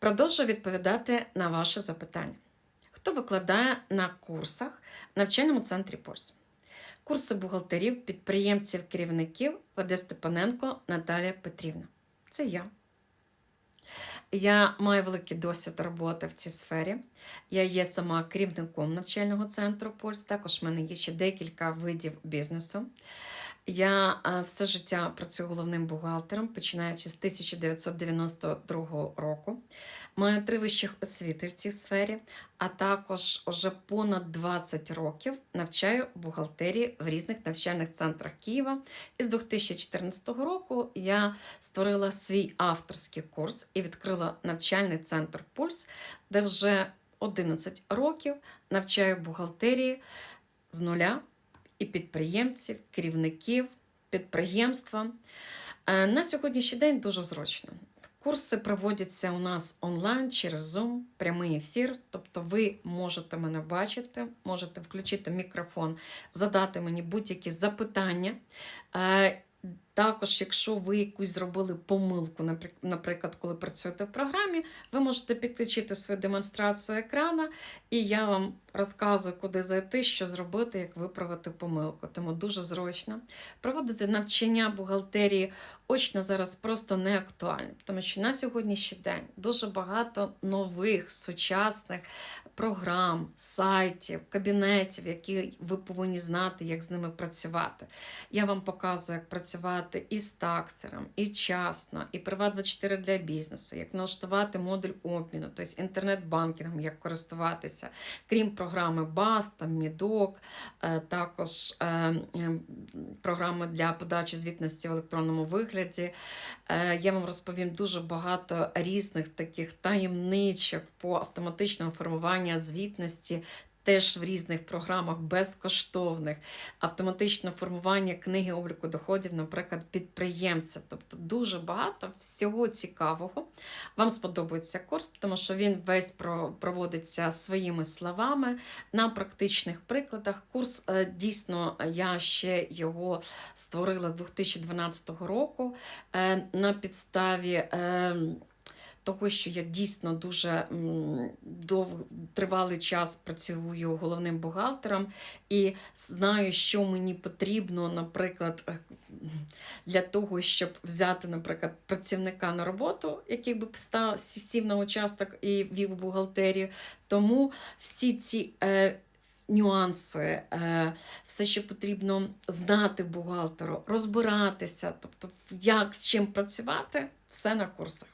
Продовжую відповідати на ваші запитання. Хто викладає на курсах в навчальному центрі Польс? Курси бухгалтерів, підприємців, керівників веде Степаненко Наталія Петрівна. Це я. Я маю великий досвід роботи в цій сфері. Я є сама керівником навчального центру Польс. Також в мене є ще декілька видів бізнесу. Я е, все життя працюю головним бухгалтером, починаючи з 1992 року. Маю три вищих освіти в цій сфері, а також уже понад 20 років навчаю бухгалтерії в різних навчальних центрах Києва. І з 2014 року я створила свій авторський курс і відкрила навчальний центр Пульс, де вже 11 років навчаю бухгалтерії з нуля і підприємців, керівників, підприємства. Е, На сьогоднішній день дуже зручно. Курси проводяться у нас онлайн через Zoom, прямий ефір. Тобто ви можете мене бачити, можете включити мікрофон, задати мені будь-які запитання. Також, якщо ви якусь зробили помилку, наприклад, коли працюєте в програмі, ви можете підключити свою демонстрацію екрана, і я вам розказую, куди зайти, що зробити, як виправити помилку. Тому дуже зручно. Проводити навчання бухгалтерії очно зараз просто не актуально, тому що на сьогоднішній день дуже багато нових сучасних програм, сайтів, кабінетів, які ви повинні знати, як з ними працювати. Я вам показую, як працювати і з таксером, і вчасно, і Приват24 для бізнесу, як налаштувати модуль обміну, тобто інтернет-банкінгом, як користуватися, крім програми BAS, там Мідок, е, також е, е, програми для подачі звітності в електронному вигляді. Я вам розповім дуже багато різних таких таємничок по автоматичному формуванню звітності. Теж в різних програмах безкоштовних, автоматичне формування книги обліку доходів, наприклад, підприємця. Тобто дуже багато всього цікавого. Вам сподобається курс, тому що він весь про- проводиться своїми словами на практичних прикладах. Курс е, дійсно я ще його створила 2012 року е, на підставі. Того, що я дійсно дуже м, дов, тривалий час працюю головним бухгалтером і знаю, що мені потрібно, наприклад, е, для того, щоб взяти, наприклад, працівника на роботу, який би став сів на участок і вів бухгалтерію. Тому всі ці. Е, Нюанси, е, все, що потрібно знати бухгалтеру, розбиратися, тобто як з чим працювати, все на курсах.